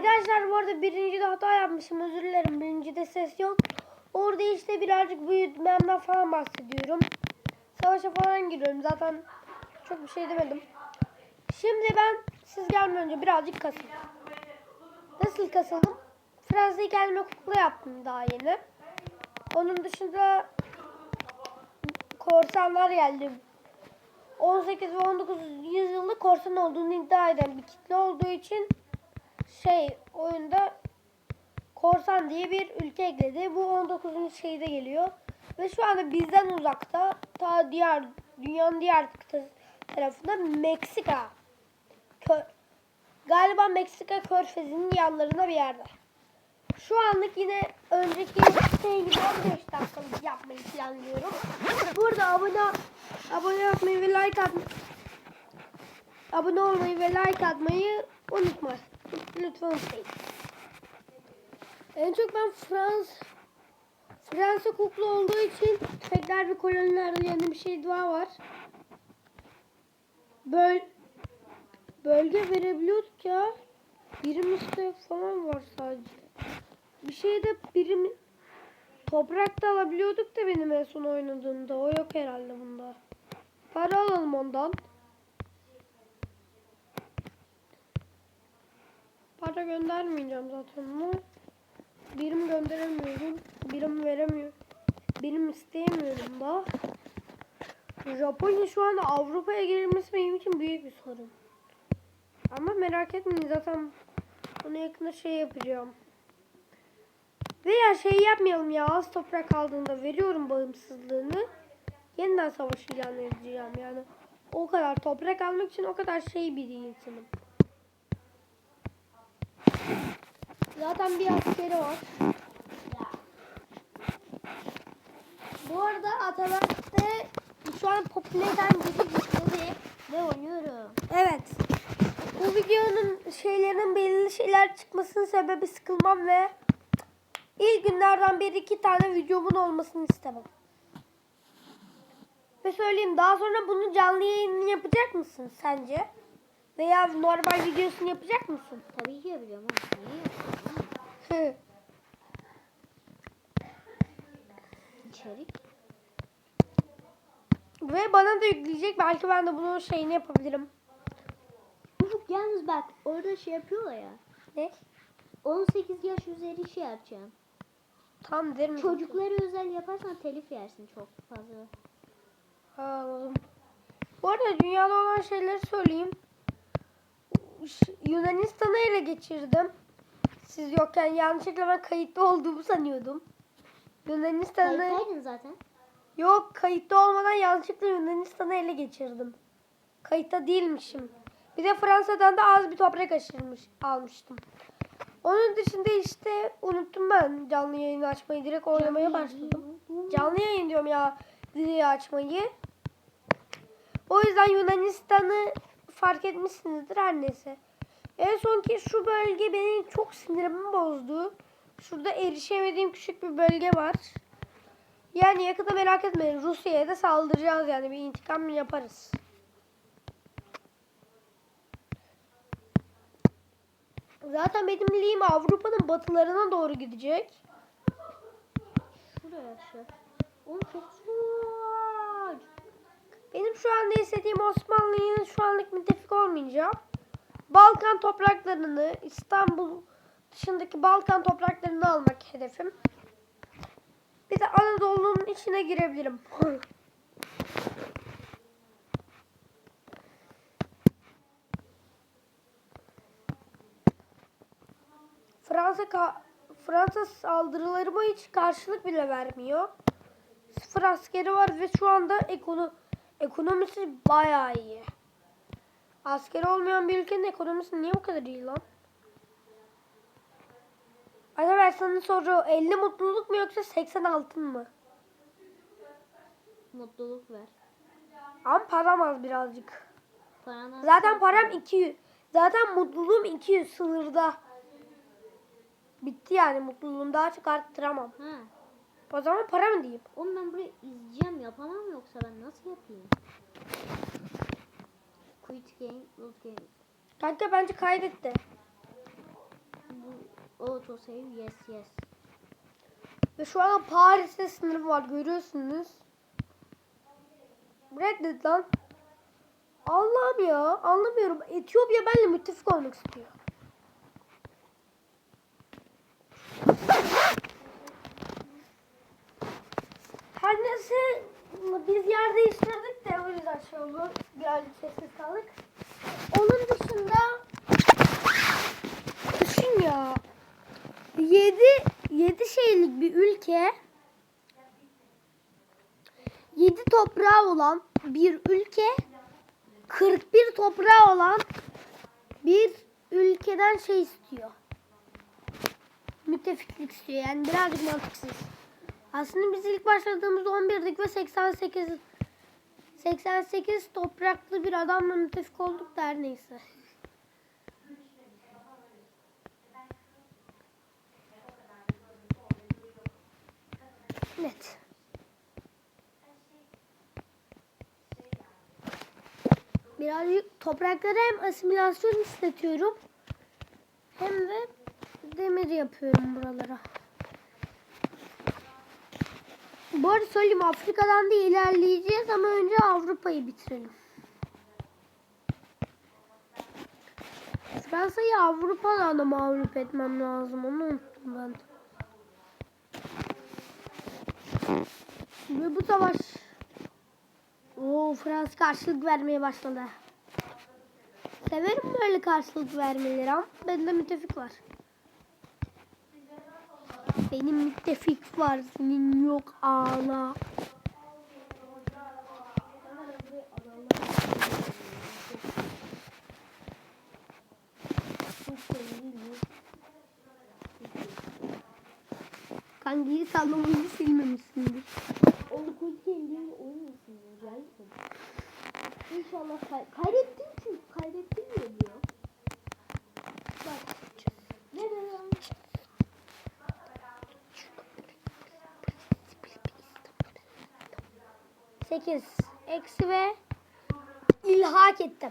Arkadaşlar bu arada birinci de hata yapmışım. Özür dilerim. Birinci de ses yok. Orada işte birazcık büyütmemden falan bahsediyorum. Savaşa falan giriyorum. Zaten çok bir şey demedim. Şimdi ben siz gelmeden önce birazcık kasıldım. Nasıl kasıldım? Fransa'yı kendime kukla yaptım daha yeni. Onun dışında korsanlar geldi. 18 ve 19 yüzyılda korsan olduğunu iddia eden bir kitle olduğu için şey oyunda korsan diye bir ülke ekledi. Bu 19. şeyde geliyor. Ve şu anda bizden uzakta ta diğer dünyanın diğer kıtası tarafında Meksika. Kö- Galiba Meksika körfezinin yanlarında bir yerde. Şu anlık yine önceki şey gibi 15 dakikalık yapmayı planlıyorum. Burada abone abone yapmayı ve like atmayı abone olmayı ve like atmayı unutma. Lütfen unutmayın. En çok ben Frans Fransa kuklu olduğu için tüfekler ve koloniler yerine bir şey daha var. Böl bölge verebiliyorduk ya. Birim istek falan var sadece. Bir şey de birim toprakta alabiliyorduk da benim en son oynadığımda. O yok herhalde bunda. Para alalım ondan. Para göndermeyeceğim zaten ama birim gönderemiyorum. Birim veremiyor. Birim isteyemiyorum da. Japonya şu anda Avrupa'ya girilmesi benim için büyük bir sorun. Ama merak etmeyin zaten bunu yakında şey yapacağım. Veya şey yapmayalım ya az toprak aldığında veriyorum bağımsızlığını. Yeniden savaş ilan edeceğim yani. O kadar toprak almak için o kadar şey bir insanım. Zaten bir askeri var. Bu arada Ataberk'te şu an popülerden biri gitti ve oynuyorum. Evet. Bu videonun şeylerin belirli şeyler çıkmasının sebebi sıkılmam ve ilk günlerden bir iki tane videomun olmasını istemem. Ve söyleyeyim daha sonra bunu canlı yayını yapacak mısın sence? Veya normal videosunu yapacak mısın? Tabii ki yapacağım. Niye? İçerik. Ve bana da yükleyecek. Belki ben de bunun şeyini yapabilirim. Ufuk yalnız bak orada şey yapıyorlar ya. Ne? 18 yaş üzeri şey yapacağım. Tam derim. Çocuklara özel yaparsan telif yersin çok fazla. Ha, anladım. Bu arada dünyada olan şeyleri söyleyeyim. Yunanistan'ı ele geçirdim. Siz yokken yanlışlıkla ben kayıtlı olduğumu sanıyordum. Yunanistan'ı... Kayıttaydın zaten. Yok kayıtlı olmadan yanlışlıkla Yunanistan'ı ele geçirdim. Kayıtta değilmişim. Bir de Fransa'dan da az bir toprak aşırmış, almıştım. Onun dışında işte unuttum ben canlı yayını açmayı. Direkt oynamaya başladım. Canlı yayın diyorum ya videoyu açmayı. O yüzden Yunanistan'ı fark etmişsinizdir neyse. En son ki şu bölge benim çok sinirimi bozdu. Şurada erişemediğim küçük bir bölge var. Yani yakında merak etmeyin Rusya'ya da saldıracağız yani bir intikam yaparız. Zaten benim liğim Avrupa'nın batılarına doğru gidecek. Şuraya şu. Oğlum çok zor. Benim şu anda istediğim Osmanlı'nın şu anlık müttefik olmayacağım. Balkan topraklarını, İstanbul dışındaki Balkan topraklarını almak hedefim. Bir de Anadolu'nun içine girebilirim. Fransa Fransa saldırılarıma hiç karşılık bile vermiyor. Sıfır askeri var ve şu anda ekono ekonomisi bayağı iyi. Askeri olmayan bir ülkenin ekonomisi niye bu kadar iyi lan? Ana ben sana soru 50 mutluluk mu yoksa 80 altın mı? Mutluluk ver. Ama param az birazcık. Paran Zaten param 200. Zaten mutluluğum 200 sınırda. Bitti yani mutluluğum daha çok arttıramam. Ha. Zaman para mı diyeyim? Oğlum ben burayı izleyeceğim yapamam yoksa ben nasıl yapayım? Quit game, load game. Kanka bence kaydetti. Autosave yes yes. Ve şu an Paris'te sınır var görüyorsunuz. Reddet lan. Allah'ım ya anlamıyorum. Etiyopya benimle müttefik olmak istiyor. Her neyse biz değiştirdik de o yüzden şey oldu. Birazcık sessiz kaldık. Onun dışında düşün ya. 7 7 şeylik bir ülke 7 toprağı olan bir ülke 41 toprağı olan bir ülkeden şey istiyor. Müttefiklik istiyor. Yani birazcık mantıksız. Aslında biz ilk başladığımızda 11'dik ve 88 88 topraklı bir adamla müttefik olduk da her neyse. Net. Birazcık topraklara hem asimilasyon istetiyorum hem de demir yapıyorum buralara. Bu arada söyleyeyim Afrika'dan da ilerleyeceğiz ama önce Avrupa'yı bitirelim. Fransa'yı Avrupa'dan da mağlup etmem lazım. Onu unuttum ben. Ve bu savaş Oo Fransa karşılık vermeye başladı. Severim böyle karşılık vermeleri ama bende müttefik var. Benim müttefik var, senin yok ağla. Kangiyi sallamayı silmemişsindir. Onu oynuyorsun ya. Gelsin. İnşallah kay kaybettin çünkü kaybettin mi diyor. Bak. Ne diyorum? 8 eksi ve ilhak ettim.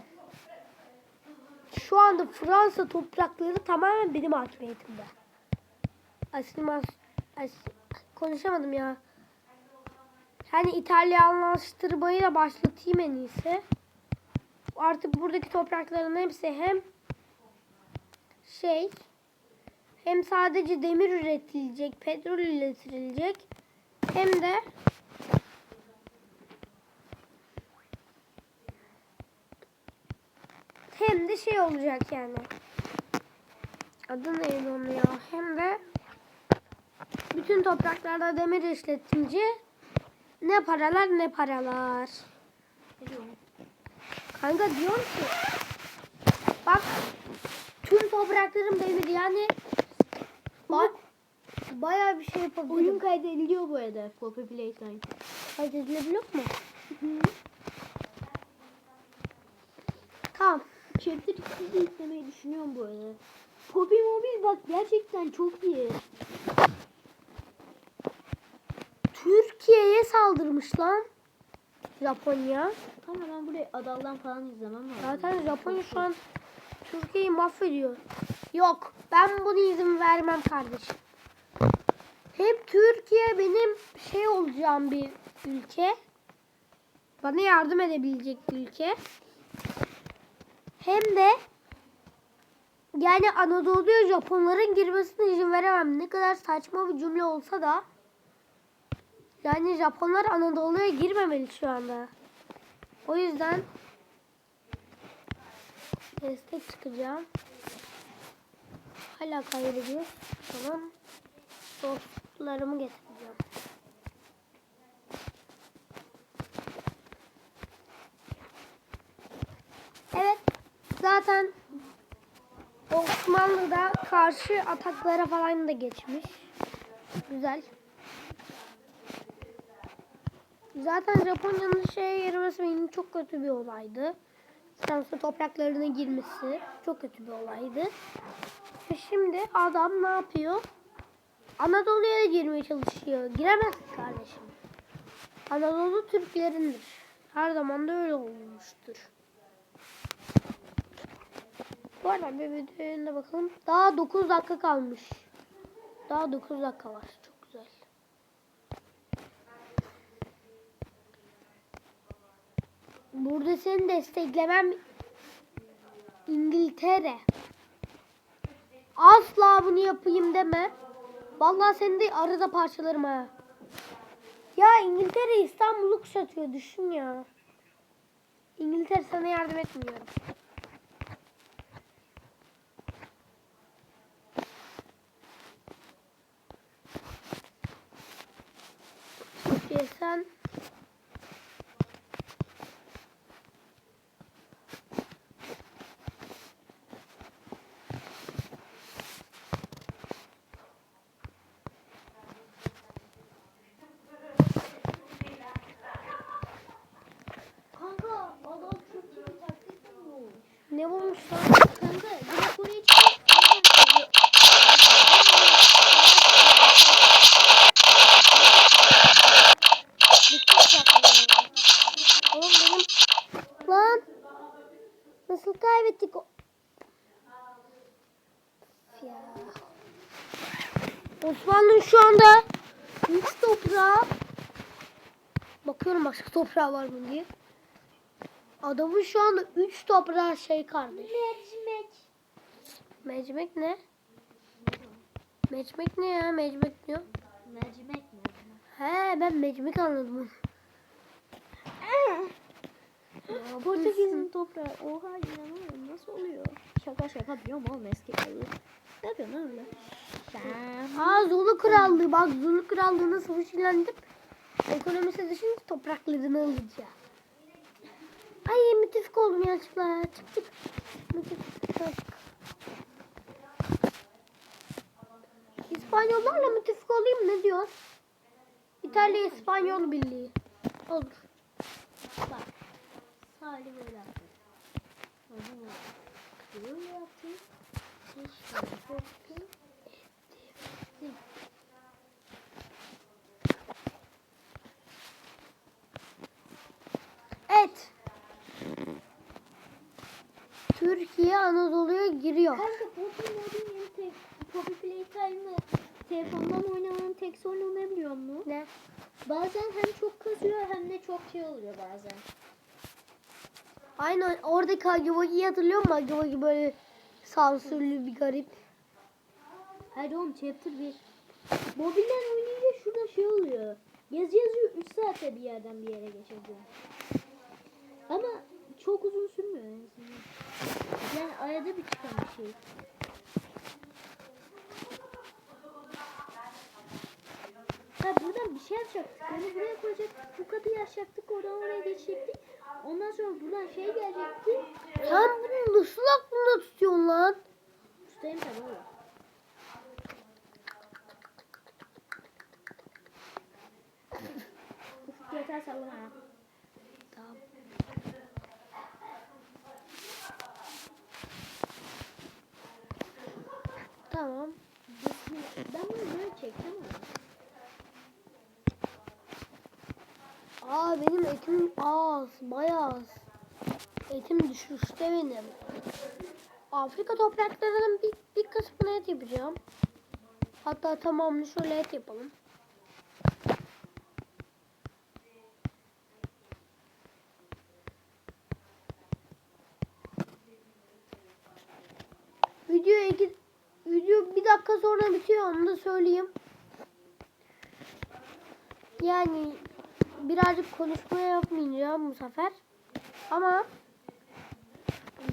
Şu anda Fransa toprakları tamamen benim hakimiyetimde. Aslında as, konuşamadım ya. Hani İtalyanlaştırmayı da başlatayım en iyisi. Artık buradaki toprakların hepsi hem şey hem sadece demir üretilecek, petrol üretilecek hem de hem de şey olacak yani. Adı neydi onun ya? Hem de bütün topraklarda demir işletince ne paralar ne paralar. Kanka diyorum ki bak tüm topraklarım demir yani ba- bayağı bir şey Oyun yapabilirim. kaydediliyor bu arada. Copy Playtime. Kaydedilebiliyor mu? Tamam. Chapter 2'yi de izlemeyi düşünüyorum bu arada. Poppy Mobile bak gerçekten çok iyi. Türkiye'ye saldırmış lan. Japonya. Ama ben burayı adaldan falan izlemem lazım. Zaten Japonya şu an Türkiye'yi mahvediyor. Yok ben buna izin vermem kardeşim. Hem Türkiye benim şey olacağım bir ülke. Bana yardım edebilecek bir ülke. Hem de yani Anadolu'ya Japonların girmesine izin veremem. Ne kadar saçma bir cümle olsa da yani Japonlar Anadolu'ya girmemeli şu anda. O yüzden destek çıkacağım. Hala kaybediyor. Tamam. Dostlarımı getireceğim. Evet. Zaten Osmanlı'da karşı ataklara falan da geçmiş. Güzel. Zaten Japonya'nın şeye girmesi benim çok kötü bir olaydı. Fransa topraklarına girmesi çok kötü bir olaydı. Ve şimdi adam ne yapıyor? Anadolu'ya girmeye çalışıyor. Giremez kardeşim. Anadolu Türklerindir. Her zaman da öyle olmuştur. Bu arada bir videoya da bakalım. Daha 9 dakika kalmış. Daha 9 dakika var. Çok güzel. Burada seni desteklemem İngiltere. Asla bunu yapayım deme. Vallahi seni de arada parçalarım ha. Ya İngiltere İstanbul'u kuşatıyor düşün ya. İngiltere sana yardım etmiyorum. Türkiye sen Kanka adam çok iyi bir taktik bulmuş. ne bulmuş lan? Kanka direkt oraya çıkıp Oğlum benim lan nasıl kaybettik o ya. Osmanlı'nın şu anda 3 toprağı bakıyorum başka toprağı var mı diye. Adamın şu anda 3 toprağı şey kardeş. Mercimek. Mecmek ne? Mecmek ne ya? Mecmek diyor. Mercimek mi? He ben mecmek anladım. Portekiz'in toprağı. Oha inanamıyorum. Nasıl oluyor? Şaka şaka diyorum oğlum eski kalı. Ne yapıyorsun lan öyle? Sen. Aa Zulu Krallığı bak Zulu Krallığı'na savaş ilan edip ekonomisi dışında topraklarını alacağız. Ay müttefik oldum yanlışlıkla. Çık çık. Müttefik çık. İspanyollarla müttefik olayım ne diyor? İtalya İspanyol Birliği. Olur. Bak. Salih böyle yaptı. Sonra böyle yaptı. İşte yaptı. Evet. Türkiye Anadolu'ya giriyor. Kanka Poppy Mod'un yeni tek Poppy Playtime'ı telefondan oynamanın tek sorunu ne biliyor musun? Ne? Bazen hem çok kasıyor hem de çok şey oluyor bazen. Aynen oradaki Hagiwagi'yi hatırlıyor musun? Hagiwagi böyle sansürlü bir garip. Hadi oğlum chapter 1. Mobilden oynayınca şurada şey oluyor. Yazı yazıyor 3 saatte bir yerden bir yere geçebiliyor. Ama çok uzun sürmüyor en azından. Yani arada bir çıkan bir şey. Ha buradan bir şey yapacaktık. Onu buraya koyacaktık. Bu kapıyı açacaktık. Oradan oraya geçecektik. Ondan sonra buradan şey gelecekti. Sen bunu nasıl aklında tutuyorsun lan? Ustayım tabii. Ufuk yeter sallama. Tamam. Tamam. Ben bunu böyle çekeceğim ama. Aa benim etim az, bayağı az. Etim düşüşte benim. Afrika topraklarının bir, bir kısmını et yapacağım. Hatta tamamını şöyle et yapalım. Video iki, video bir dakika sonra bitiyor onu da söyleyeyim. Yani birazcık konuşma yapmayacağım bu sefer. Ama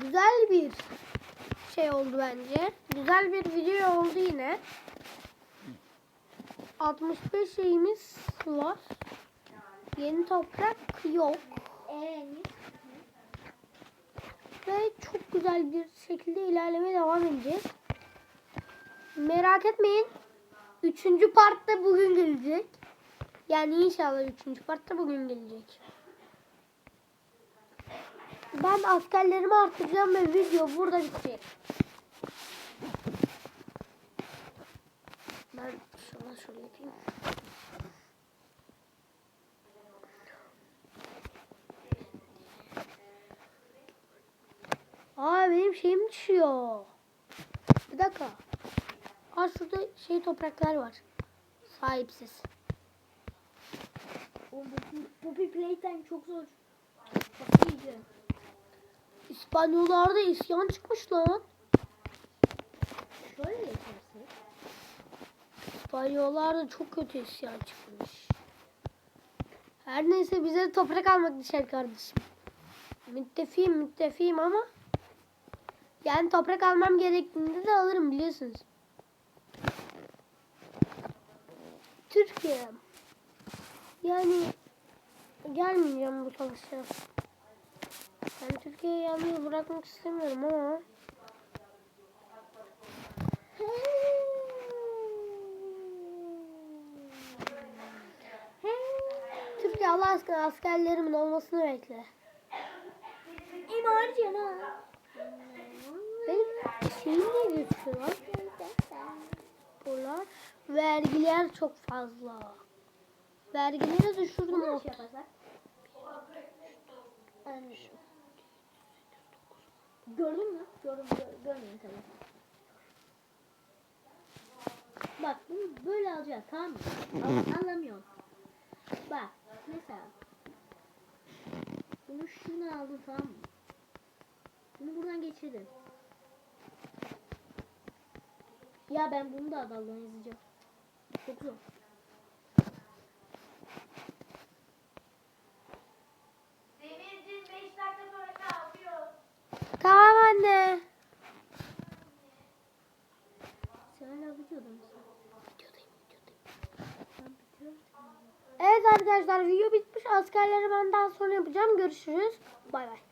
güzel bir şey oldu bence. Güzel bir video oldu yine. 65 şeyimiz var. Yeni toprak yok. Ve çok güzel bir şekilde ilerlemeye devam edeceğiz. Merak etmeyin. Üçüncü part da bugün gelecek. Yani inşallah üçüncü part da bugün gelecek. Ben askerlerimi artıracağım ve video burada bitecek. Ben şuna şöyle yapayım. Aa benim şeyim düşüyor. Bir dakika. Ha şurada şey topraklar var. Sahipsiz. O bu, bir playtime çok zor. Bak iyice. İspanyollarda isyan çıkmış lan. Şöyle geçersin. İspanyollarda çok kötü isyan çıkmış. Her neyse bize toprak almak düşer kardeşim. Müttefiyim müttefiyim ama yani toprak almam gerektiğinde de alırım biliyorsunuz. Türkiye. Yani gelmeyeceğim bu savaşa. Ben Türkiye'yi yalnız bırakmak istemiyorum ama Türkiye Allah aşkına askerlerimin olmasını bekle. İmarcan ha. Benim şeyim niye gözüküyor lan? Vergiler çok fazla. Vergileri düşürdüm o. yaparsak? Yani. Gördün mü? Gördüm, gör, görmedim tabii. Bak bunu böyle alacağız tamam mı? Anlamıyorum. Bak mesela. Bunu şuradan aldın tamam mı? Bunu buradan geçirdin. Ya ben bunu da adamdan yazacağım. Çok zor. Tamam anne. Evet arkadaşlar video bitmiş. Askerleri ben daha sonra yapacağım. Görüşürüz. Bay bay.